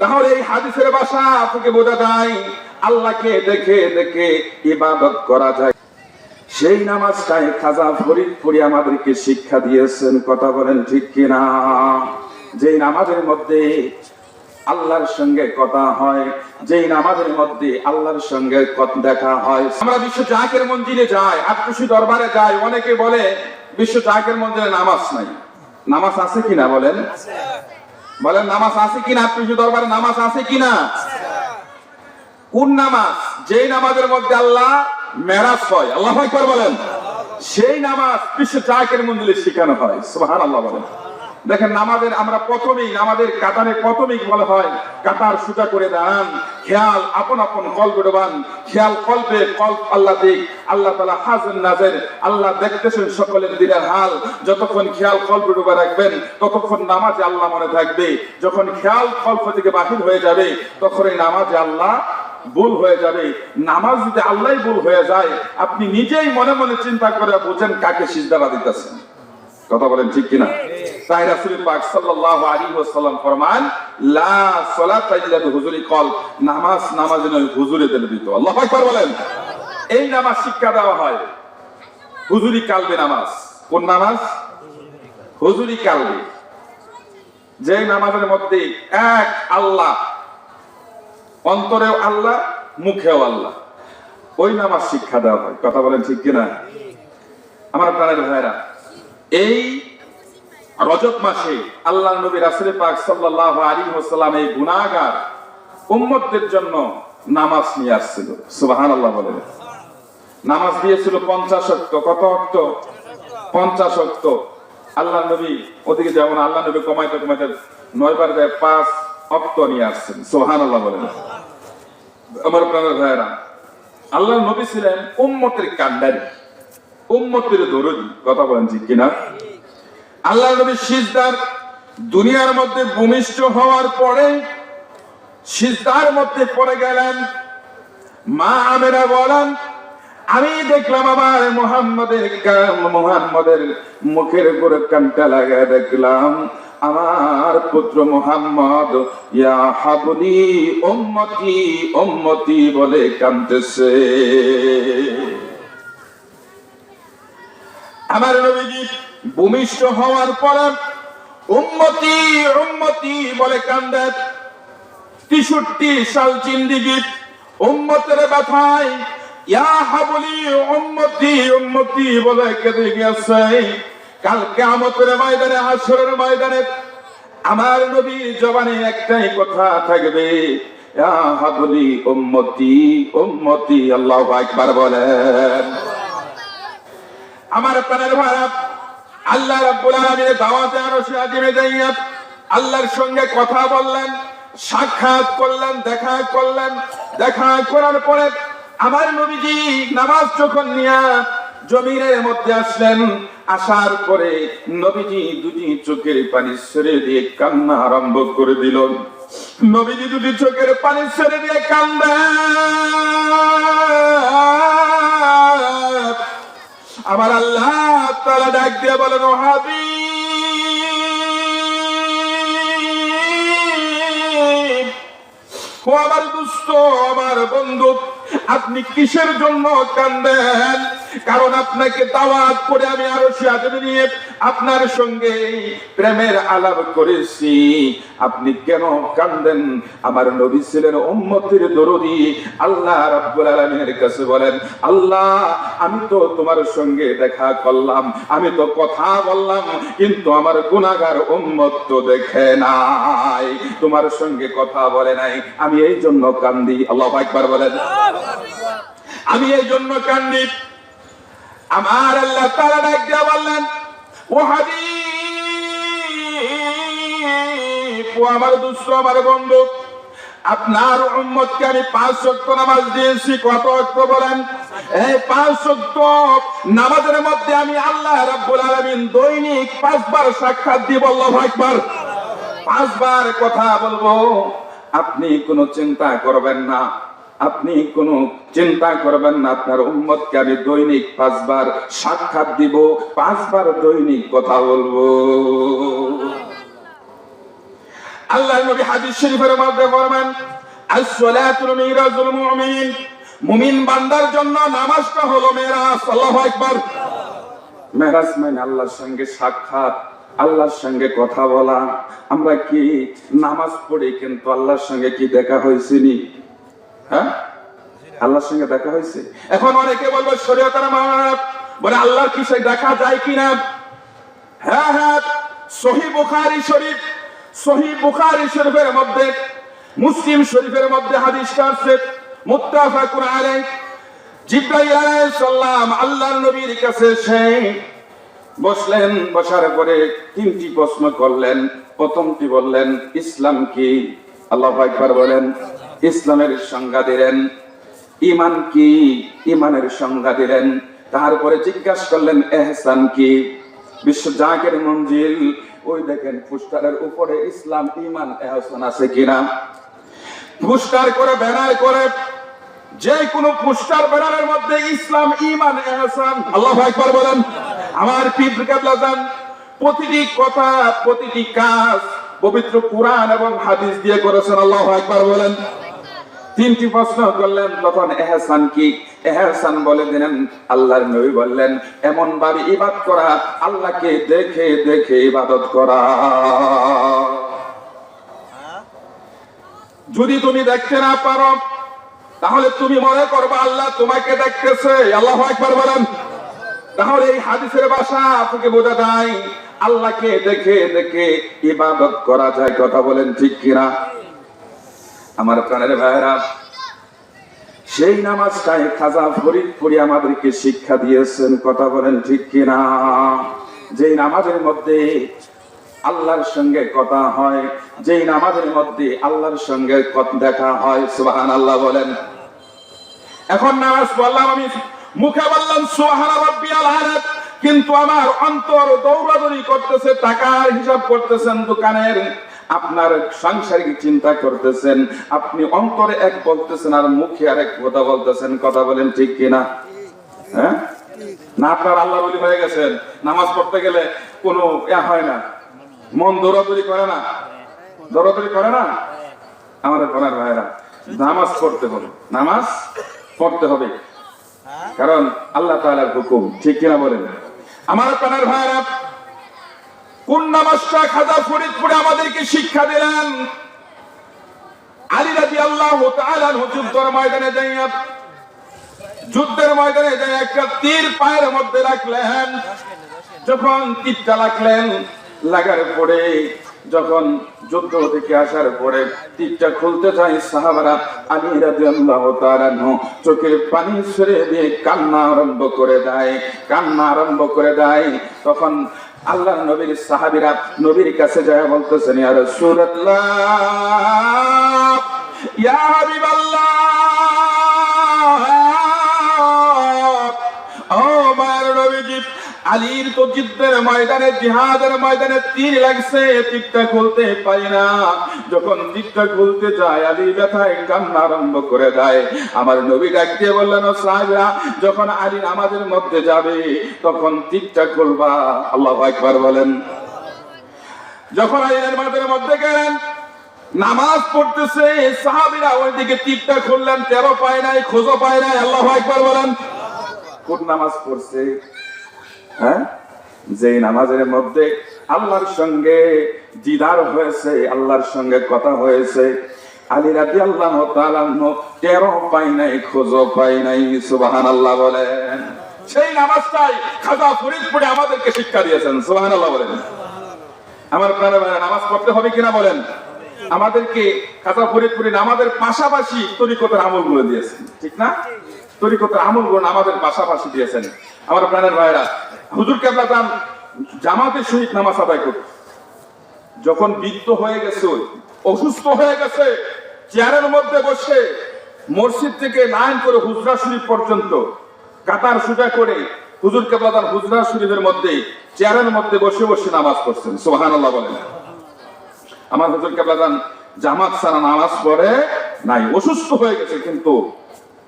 তাহলে এই হাদিসের ভাষা থেকে বোঝা যায়, আল্লাহকে দেখে দেখে ইবাদত করা যায়। সেই নামাজটাই খাজা ফরিদপুরি আমাদেরকে শিক্ষা দিয়েছেন, কথা বলেন ঠিক কিনা? যে নামাজের মধ্যে আল্লাহর সঙ্গে কথা হয়, যেই নামাজের মধ্যে আল্লাহর সঙ্গে দেখা হয়। আমরা বিশ্ব জাকের মন্দিরে যাই আত্মসী দরবারে যাই, অনেকে বলে, বিশ্ব জাকের মন্দিরে নামাজ নাই। নামাজ আছে কিনা বলেন? বলেন, নামাজ আছে কিনা? আত্মীয় দরবারে নামাজ আছে কিনা? কোন নামাজ? যেই নামাজের মধ্যে আল্লাহ মেরাজ হয় আল্লাহ বলেন। সেই নামাজ বিশ্ব চাকের মন্দিরে শেখানো হয়। সোহান আল্লাহ বলেন। দেখেন নামাজের আমরা প্রথমেই আমাদের কাতারে প্রথমেই বলা হয়? কাতার সুতা করে দাঁড়ান খেয়াল, আপন আপন কল্প ডোবান। খেয়াল কল্পে, কল্প আল্লাহ দিক। আল্লাহ তালা হাজেন নাজের। আল্লাহ দেখতেছেন সকলের দিনের হাল। যতক্ষণ খেয়াল কল্প ডোবা রাখবেন, ততক্ষণ নামাজে আল্লাহ মনে থাকবে। যখন খেয়াল কল্প থেকে বাহির হয়ে যাবে তখন এই নামাজে আল্লাহ ভুল হয়ে যাবে। নামাজ যদি আল্লাহ ভুল হয়ে যায়, আপনি নিজেই মনে মনে চিন্তা করে বুঝেন কাকে সিজদারা দিতেছেন। কথা বলেন ঠিক কিনা? তাই রাসূল পাক সাল্লাল্লাহু আলাইহি ওয়াসাল্লাম ফরমান, লা সালাতা ইল্লা বিহুজুরি কল নামাজ নামাজ নয় হুজুরে দিলে দিত। আল্লাহু আকবার বলেন। এই নামাজ শিক্ষা দেওয়া হয়। হুজুরি কালবে নামাজ। কোন নামাজ? হুজুরি কালবে। যে নামাজের মধ্যে এক আল্লাহ, অন্তরেও আল্লাহ, মুখেও আল্লাহ। ওই নামাজ শিক্ষা দেওয়া হয়। কথা বলেন ঠিক কিনা? আমার প্রাণের ভাইরা এই রজব মাসে আল্লাহ নবী রাসুল পাক সাল্লাহ আলী ওসাল্লাম এই গুনাগার উম্মতদের জন্য নামাজ নিয়ে আসছিল। সুবাহান আল্লাহ বলেন নামাজ দিয়েছিল পঞ্চাশ অক্ট কত অক্ট পঞ্চাশ অক্ট আল্লাহ নবী ওদিকে যেমন আল্লাহ নবী কমাইতে কমাইতে নয়বার দেয় পাঁচ অক্ত নিয়ে আসছেন। সোহান আল্লাহ বলেন আমার প্রাণের ভাইয়েরা আল্লাহ নবী ছিলেন উম্মতের কান্ডারি উম্মতের দরদি কথা বলেন ঠিক কিনা? আল্লাহ নবী সিজদার দুনিয়ার মধ্যে ভূমিষ্ঠ হওয়ার পরে সিজদার মধ্যে পড়ে গেলেন। মা আমেরা বলেন, আমি দেখলাম আমার মোহাম্মদের মোহাম্মদের মুখের উপরে কানটা লাগায় দেখলাম, আমার পুত্র মোহাম্মদ, ইয়া হাবলি উম্মতি উম্মতি বলে কানতেছে। আমার নবীজি ভূমিষ্ঠ হওয়ার পর উম্মতি উম্মতি বলে কান্দে। তেষট্টি সাল চিন্দিগি উম্মতের ব্যথায়, ইয়া হাবলি উম্মতি উম্মতি বলে কেঁদে গেছে কালকে আমাদের ময়দানে হাসরের ময়দানে আমার নবীর জবানে একটাই কথা থাকবে, ইয়া হাবলি উম্মতি উম্মতি, আল্লাহু আকবার বলেন। আমার প্রাণের ভাড়া আল্লাহ রাব্বুল আলামিনের দাওয়াতে আরশে আজিমে যাইয়া আল্লাহর সঙ্গে কথা বললেন, সাক্ষাৎ করলেন, দেখা করলেন। দেখা করার পরে আমার নবীজি নামাজ যখন নিয়া জমিনের মধ্যে আসলেন, আসার পরে নবীজি দুটি চোখের পানি সরে দিয়ে কান্না আরম্ভ করে দিল। নবীজি দুটি চোখের পানি সরে দিয়ে কান্দা আমার আল্লাহ তারা ডাক দিয়ে বলেন, ও হাবি ও আমার দুস্থ আমার বন্ধু, আপনি কিসের জন্য কান্দেন? কারণ আপনাকে দাওয়াত করে আমি আরও সাজনে নিয়ে আপনার সঙ্গে প্রেমের আলাপ করেছি। আপনি কেন কান্দেন? আমার নবী ছিলেন উম্মতের দরদি। আল্লাহ রাব্বুল আলামিনের কাছে বলেন, আল্লাহ, আমি তো তোমার সঙ্গে দেখা করলাম, আমি তো কথা বললাম, কিন্তু আমার গুনাহগার উম্মত তো দেখে নাই। তোমার সঙ্গে কথা বলে নাই। আমি এই জন্য কান্দি। আল্লাহ একবার বলেন। আমি এই জন্য কান্দি। আমার আল্লাহ তারা ডাক দিয়া বললেন, ও হাবিব, ও আমার দুষ্ট, আমার বন্ধু, আপনার উম্মতকে আমি পাঁচ শক্ত নামাজ দিয়েছি। কত অক্ত বলেন? এই পাঁচ শক্ত নামাজের মধ্যে আমি আল্লাহ রাব্বুল আলামিন দৈনিক পাঁচবার সাক্ষাৎ দিব, আল্লাহু আকবার। পাঁচবার কথা বলব, আপনি কোনো চিন্তা করবেন না। আপনি কোনো চিন্তা করবেন না, আপনার উম্মতকে আমি দৈনিক পাঁচবার সাক্ষাৎ দিব, পাঁচবার দৈনিক কথা বলব। আল্লাহ নবী হাদিস শরীফের মধ্যে ফরমান as-salatul mirazul mu'min মুমিন বান্দার জন্য নামাজটা হলো মেরাজ, আল্লাহু আকবার। মেরাজ মানে আল্লাহর সঙ্গে সাক্ষাৎ, আল্লাহর সঙ্গে কথা বলা। আমরা কি নামাজ পড়ি কিন্তু আল্লাহর সঙ্গে কি দেখা হয়েছে নি? হ্যাঁ? আল্লাহর সঙ্গে দেখা হয়েছে? এখন অনেকে বলব, শরীয়তের মাপ বলে, আল্লাহর কিসে দেখা যায় কিনা? হ্যাঁ হ্যাঁ সহি বুখারি শরীফ, সহি বুখারি শরীফের মধ্যে, মুসলিম শরীফের মধ্যে হাদিসটা আছে, মুত্তাফাকুন আলাইহ। জিব্রাইল আলাইহিস সালাম আল্লাহর নবীর কাছে এসে বসলেন, বসার পরে তিনটি প্রশ্ন করলেন। প্রথমটি বললেন, ইসলাম কি? আল্লাহ একবার বলেন, ইসলামের সংজ্ঞা দিলেন। ইমান কি? ইমানের সংজ্ঞা দিলেন। তারপরে জিজ্ঞাসা করলেন, এহসান কি? বিশ্ব জাকের মঞ্জিল, ওই দেখেন পোস্টারের উপরে ইসলাম ইমান এহসান আছে কিনা? পোস্টার করে, ব্যানার করে, যে কোনো পোস্টার, ব্যানারের মধ্যে ইসলাম ইমান এহসান, আল্লাহ একবার বলেন। আমার পীর কেবলা প্রতিটি কথা, প্রতিটি কাজ পবিত্র কোরআন এবং হাদিস দিয়ে করেছেন, আল্লাহ একবার বলেন। তিনটি প্রশ্ন করলেন, তখন এহসান কি? এহসান বলে দিলেন, আল্লাহর নবী বললেন, এমন ভাবে ইবাদ করা, আল্লাহকে দেখে দেখে ইবাদত করা। যদি তুমি দেখতে না পারো, তাহলে তুমি মনে করবে আল্লাহ তোমাকে দেখতেছে। আল্লাহ একবার বলেন। তাহলে এই হাদিসের বাসা থেকে বোঝা যায় আল্লাহকে দেখে দেখে ইবাদত করা যায়, কথা বলেন ঠিক কিনা? আমার প্রাণের ভাইরা সেই নামাজটাই খাজা ফরিদপুরি আমাদেরকে শিক্ষা দিয়েছেন, কথা বলেন ঠিক কিনা? যেই নামাজের মধ্যে আল্লাহর সঙ্গে কথা হয়, যেই নামাজের মধ্যে আল্লাহর সঙ্গে দেখা হয় সুবাহান আল্লাহ বলেন। এখন নামাজ পড়লাম আমি, মুখে বললাম সুবহান রাব্বিয়াল আলা কিন্তু আমার অন্তর দৌড়াদৌড়ি করতেছে, টাকার হিসাব করতেছেন দোকানের, আপনার সাংসারিক চিন্তা করতেছেন, আপনি অন্তরে এক বলতেছেন আর মুখে আরেক কথা বলতেছেন, কথা বলেন ঠিক কিনা? হ্যাঁ? না, আপনার আল্লাহ বলি হয়ে গেছেন। নামাজ পড়তে গেলে কোনো হয় না। মন দৌড়াদৌড়ি করে না? দৌড়াদৌড়ি করে না? আমাদের পড়ার ভাইরা নামাজ পড়তে হবে। নামাজ পড়তে হবে। কারণ আল্লাহ তাআলার হুকুম, ঠিক কিনা বলেন? আমার প্রাণের ভাইরা, কোন নামাজটা খাজা ফরিদপুরে আমাদেরকে শিক্ষা দিলেন? আলী রাজি আল্লাহ যুদ্ধের ময়দানে যাইয়া, যুদ্ধের ময়দানে যাই একটা তীর পায়ের মধ্যে রাখলেন। যখন তীরটা রাখলেন, লাগার পরে যখন যুদ্ধ থেকে আসার পরে তীরটা খুলতে চাই সাহাবারা আলী রাদিয়াল্লাহু তাআলা আনহু, চোখের পানি ছেড়ে দিয়ে কান্না আরম্ভ করে দেয়, কান্না আরম্ভ করে দেয়। তখন আল্লাহ নবীর সাহাবীরা নবীর কাছে যায়, বলতেছেন, ইয়া রাসূলুল্লাহ, ইয়া হাবিবাল্লাহ আলীর তো যুদ্ধের ময়দানে, জিহাদের ময়দানে তীর লাগছে তীরটা খুলতে পারি না। যখন তীরটা খুলতে যায়, আলী ব্যথায় কান্না আরম্ভ করে দেয়। আমার নবী ডাক দিয়ে বললেন সাহেবরা, যখন আলী আমাদের মধ্যে যাবে, তখন তীরটা খুলবা। আল্লাহ একবার বলেন। যখন আলীর মাঠের মধ্যে গেলেন, নামাজ পড়তেছে, সাহাবিরা ওইদিকে তীরটা খুললেন তেরো পায় নাই খোঁজো পায় নাই, আল্লাহ একবার বলেন। কোন নামাজ পড়ছে? হ্যাঁ? যে নামাজের মধ্যে আল্লাহর সঙ্গে দিদার হয়েছে, আল্লাহর সঙ্গে কথা হয়েছে। আলী রাতি আল্লাহ তেরো পাই নাই খোঁজো পাই নাই সুবাহান আল্লাহ বলেন সেই নামাজটাই খাজা ফরিদপুরে আমাদেরকে শিক্ষা দিয়েছেন সুবাহান আল্লাহ বলেন। আমার নামাজ পড়তে হবে কিনা বলেন? আমাদেরকে খাজা ফরিদপুরে নামাজের পাশাপাশি তরিকতের আমলগুলো দিয়েছেন, ঠিক না? তরিকতের আমলগুলো আমাদের পাশাপাশি দিয়েছেন। আমার প্রাণের ভাইরা হুজুর কেবলা যান জামাতের সহিত নামাজ আদায় করত যখন বৃদ্ধ হয়ে গেছে, অসুস্থ হয়ে গেছে, চেয়ারের মধ্যে বসে মসজিদ থেকে লাইন করে হুজরা শরীফ পর্যন্ত কাতার সুজা করে হুজুর কেবলা হুজরা শরীফের মধ্যে, চেয়ারের মধ্যে বসে বসে নামাজ পড়ছেন। সোহান আল্লাহ বলেন। আমার হুজুর কেবলা জামাত সারা নামাজ পড়ে নাই। অসুস্থ হয়ে গেছে কিন্তু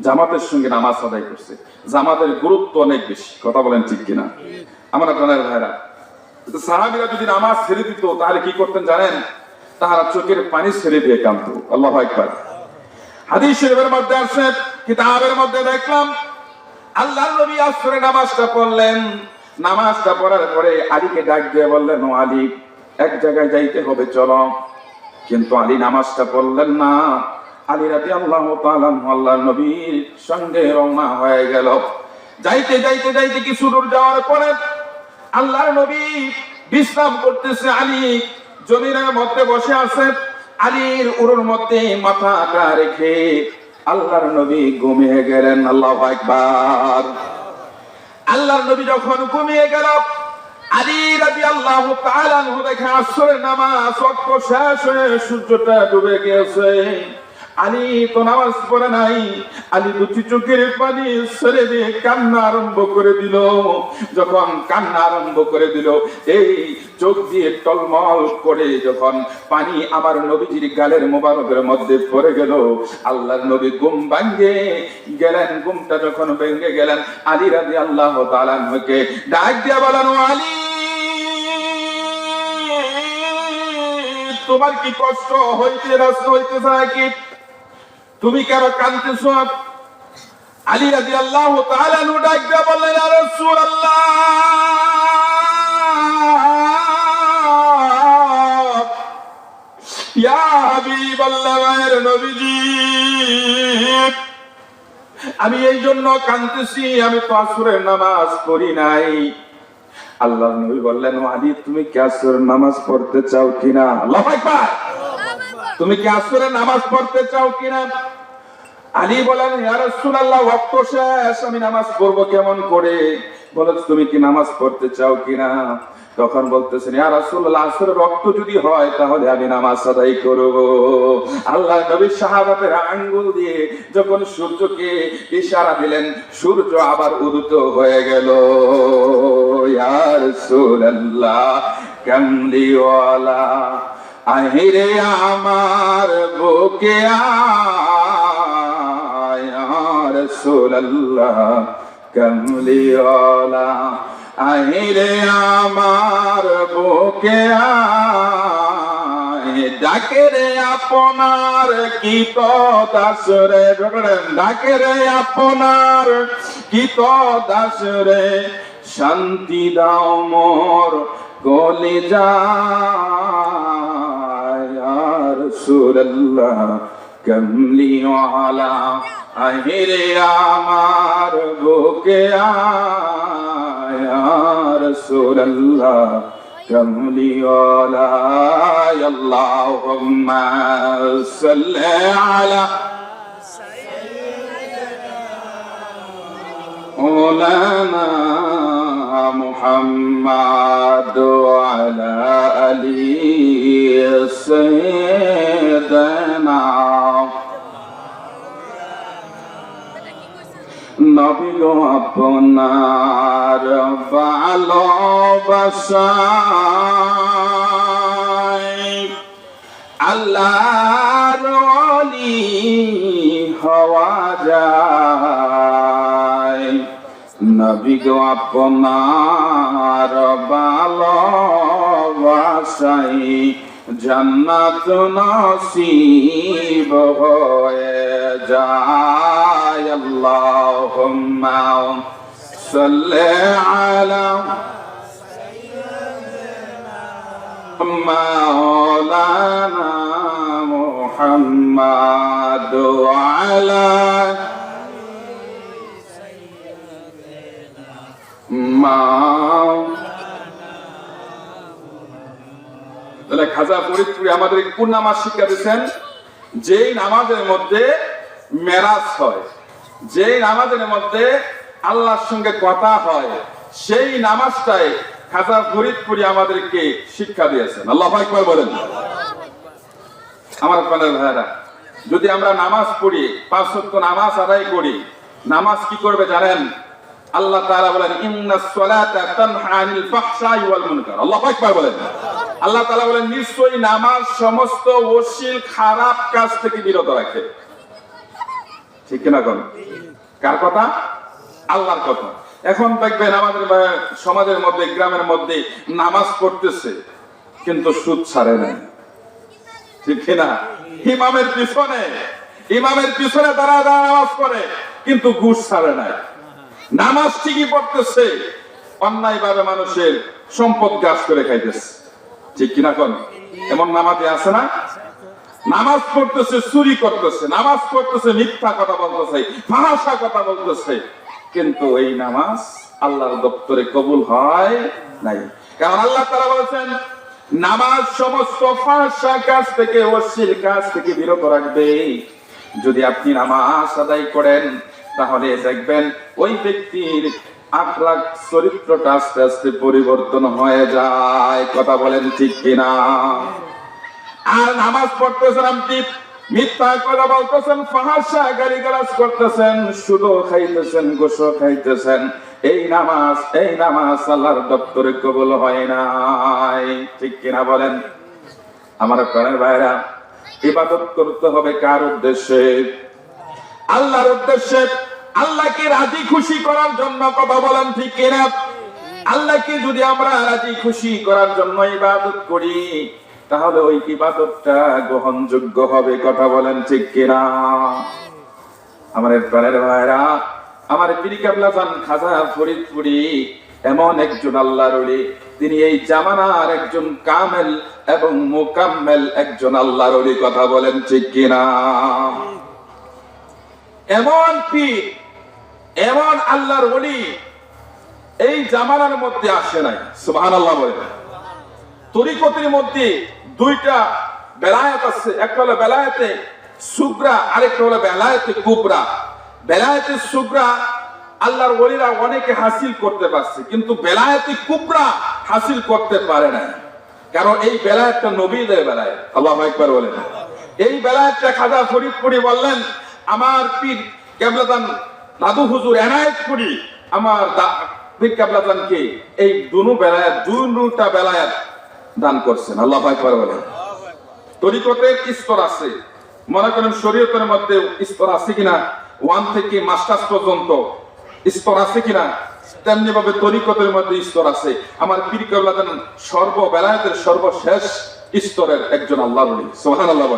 জামাতের সঙ্গে নামাজ আদায় করছে। জামাতের গুরুত্ব অনেক বেশি। কথা বলেন ঠিক কিনা? আমার আপনার ভাইরা সাহাবিরা যদি নামাজ ছেড়ে দিত, তাহলে কি করতেন জানেন? তারা চোখের পানি ছেড়ে দিয়ে কাঁদত। আল্লাহ একবার হাদিস শরীফের মধ্যে আছে, কিতাবের মধ্যে দেখলাম আল্লাহ নবী আসরে নামাজটা পড়লেন। নামাজটা পড়ার পরে আলীকে ডাক দিয়ে বললেন, ও আলী, এক জায়গায় যাইতে হবে, চলো। কিন্তু আলী নামাজটা পড়লেন না। আলী রাতি আল্লাহ আল্লাহ নবীর সঙ্গে রওনা হয়ে গেল। যাইতে যাইতে যাইতে কিছু দূর যাওয়ার পরে আল্লাহর নবী বিশ্রাম করতেছে আলী। জমিনের মধ্যে বসে আছে। আলীর উরুর মধ্যে মাথাটা রেখে আল্লাহর নবী ঘুমিয়ে গেলেন। আল্লাহ একবার আল্লাহর নবী যখন ঘুমিয়ে গেল, আলী রাজি আল্লাহ দেখে আসরের নামাজ ওয়াক্ত শেষ হয়ে সূর্যটা ডুবে গিয়েছে। আলী তো নামাজ পড়ে নাই, আলী দুটি চোখের পানি সরে দিয়ে কান্না আরম্ভ করে দিল। যখন কান্না আরম্ভ করে দিল, এই চোখ দিয়ে টলমল করে যখন পানি আমার নবীজির গালের মোবারকের মধ্যে পড়ে গেল, আল্লাহর নবী গুম ভাঙ্গে গেলেন গুমটা যখন ভেঙে গেলেন, আলী রাজি আল্লাহ তাআলাকে ডাক দিয়া বলেন, "ও আলী, তোমার কি কষ্ট হইতে, রাস্তা হইতেছে নাকি তুমি কেন কাঁদতেছ? আলী রাজি আল্লাহ দিয়া বললেন "ইয়া রাসূলুল্লাহ, ইয়া হাবিবাল্লাহ, মায়ের নবীজি, আমি এই জন্য কাঁদতেছি, আমি তো আসরের নামাজ পড়ি নাই। আল্লাহ নবী বললেন, "ও আলী, তুমি কি আসরের নামাজ পড়তে চাও কিনা? আল্লাহ তুমি কি আসরের নামাজ পড়তে চাও কিনা? আলী বলেন, ইয়া রাসূলুল্লাহ ওয়াক্ত শেষ, আমি নামাজ পড়ব কেমন করে? বলে, তুমি কি নামাজ পড়তে চাও কিনা? তখন বলতেছেন, ইয়া রাসূলুল্লাহ রক্ত যদি হয়, তাহলে আমি নামাজ আদায় করব। আল্লাহ নবী সাহাবাতের আঙ্গুল দিয়ে যখন সূর্যকে ইশারা দিলেন, সূর্য আবার উদিত হয়ে গেল। ইয়া রাসূলুল্লাহ কামলিওয়ালা আহিরে আমার বুকে আয়ার সুল্লাহ কমলিওয়ালা। আহিরে আমার বুকে ডাকে রে আপনার কি দাস রে? ডাকে রে আপনার কি দাস রে? শান্তি দাও মোর গলে যায় সুরল্লাহ কমলিওয়ালা আহিরে আমার বুকে আয়ার সুরল্লাহ কমলিওয়ালা আল্লাহুম্মা সাল্লি আলা مولانا محمد وعلى آل سيدنا নবী গো আপনার ভালোবাসায় আল্লাহর অলি হওয়া যায় নবী গো আপনার ভালোবাসাই জান্নাত নসিব হয়ে যায় আল্লাহুম্মা সাল্লি আলা مولانا محمد وعلى তাহলে খাজা ফরিদপুরি আমাদের কোন নামাজ শিক্ষা দিচ্ছেন যেই নামাজের মধ্যে মেরাজ হয়, যেই নামাজের মধ্যে আল্লাহর সঙ্গে কথা হয়, সেই নামাজটাই খাজা ফরিদপুরি আমাদেরকে শিক্ষা দিয়েছেন। আল্লাহ একবার বলেন। আমার প্রাণের ভাইরা, যদি আমরা নামাজ পড়ি, পাঁচ সত্য নামাজ আদায় করি, নামাজ কি করবে জানেন? আল্লাহ তাআলা বলেন ইন্নাস সালাতা তানহা আনিল ফাহশাই ওয়াল মুনকার। বলেন। আল্লাহ তাআলা বলেন, নিশ্চয়ই নামাজ সমস্ত অশ্লীল, খারাপ কাজ থেকে বিরত রাখে। ঠিক কিনা কোন? কার কথা? আল্লাহর কথা। এখন দেখবেন আমাদের সমাজের মধ্যে, গ্রামের মধ্যে নামাজ পড়তেছে, কিন্তু সুদ ছাড়ে নাই ঠিক কিনা? ইমামের পিছনে ইমামের পিছনে তারা নামাজ পড়ে, কিন্তু ঘুষ ছাড়ে নাই নামাজ ঠিকই পড়তেছে, অন্যায় ভাবে মানুষের সম্পদ গাছ করে খাইতেছে। ঠিক কিনা কোন? এমন নামাজে আছে না? নামাজ পড়তেছে, চুরি করতেছে, নামাজ পড়তেছে, মিথ্যা কথা বলতেছে ভাষা কথা বলতেছে। কিন্তু এই নামাজ আল্লাহর দপ্তরে কবুল হয় নাই। কারণ আল্লাহ তারা বলেছেন, নামাজ সমস্ত ফাঁসা কাজ থেকে অশ্লীল কাজ থেকে বিরত রাখবে। যদি আপনি নামাজ আদায় করেন তাহলে দেখবেন ওই ব্যক্তির আখলাক চরিত্রটা আস্তে আস্তে পরিবর্তন হয়ে যায়। কথা বলেন ঠিক কিনা? আর নামাজ পড়তেছেন আপনি, মিথ্যা কথা বলতেছেন ফাহাসা গালি গালাজ করতেছেন সুদো খাইতেছেন গোসো খাইতেছেন। এই নামাজ এই নামাজ আল্লাহর দপ্তরে কবুল হয় নাই। ঠিক কিনা বলেন? আমার প্রাণের ভাইরা, ইবাদত করতে হবে কার উদ্দেশ্যে? আল্লাহর উদ্দেশ্যে আল্লাহকে রাজি খুশি করার জন্য কথা বলেন ঠিক কিনা? আল্লাহকে যদি আমরা রাজি খুশি করার জন্য ইবাদত করি, তাহলে ওই ইবাদতটা গ্রহণযোগ্য হবে, কথা বলেন ঠিক কিনা? আমার প্রাণের ভাইরা, আমার পিরিকাবলা জান খাজা ফরিদপুরি এমন একজন আল্লাহর ওলি। তিনি এই জামানার একজন কামেল এবং মোকাম্মেল একজন আল্লাহর ওলি, কথা বলেন ঠিক কিনা? এমন পীর এমন আল্লাহর ওলি এই জামানার মধ্যে আসে নাই। সুবহানাল্লাহ বলে। তরিকতির মধ্যে দুইটা বেলায়েত আছে। একটা হলো বেলায়েতে সুগ্রা, আরেকটা হলো বেলায়েতে কুবরা। বেলায়েতে সুগ্রা আল্লাহর ওলিরা অনেকে হাসিল করতে পারছে, কিন্তু বেলায়েতে কুবরা হাসিল করতে পারে না কারণ এই বেলায়েতটা নবীদের বেলায় আল্লাহ একবার বলেন এই বেলায়েতটা খাজা ফরিদপুরি বললেন, আমার পীর কেবলাদান দাদু হুজুর এনায়েত করি। আমার এই দুনু বেলায়াত দুটা বেলায়াত দান করছেন। আল্লাহ স্তর আছে। মনে করেন শরীয়তের মধ্যে স্তর আছে কিনা? ওয়ান থেকে মাস্টার্স পর্যন্ত স্তর আছে কিনা? তেমনি ভাবে তরিকতের মধ্যে স্তর আছে। আমার পীর সর্ব বেলায়েতের সর্বশেষ স্তরের একজন আল্লাহ বলি সোহান আল্লাহ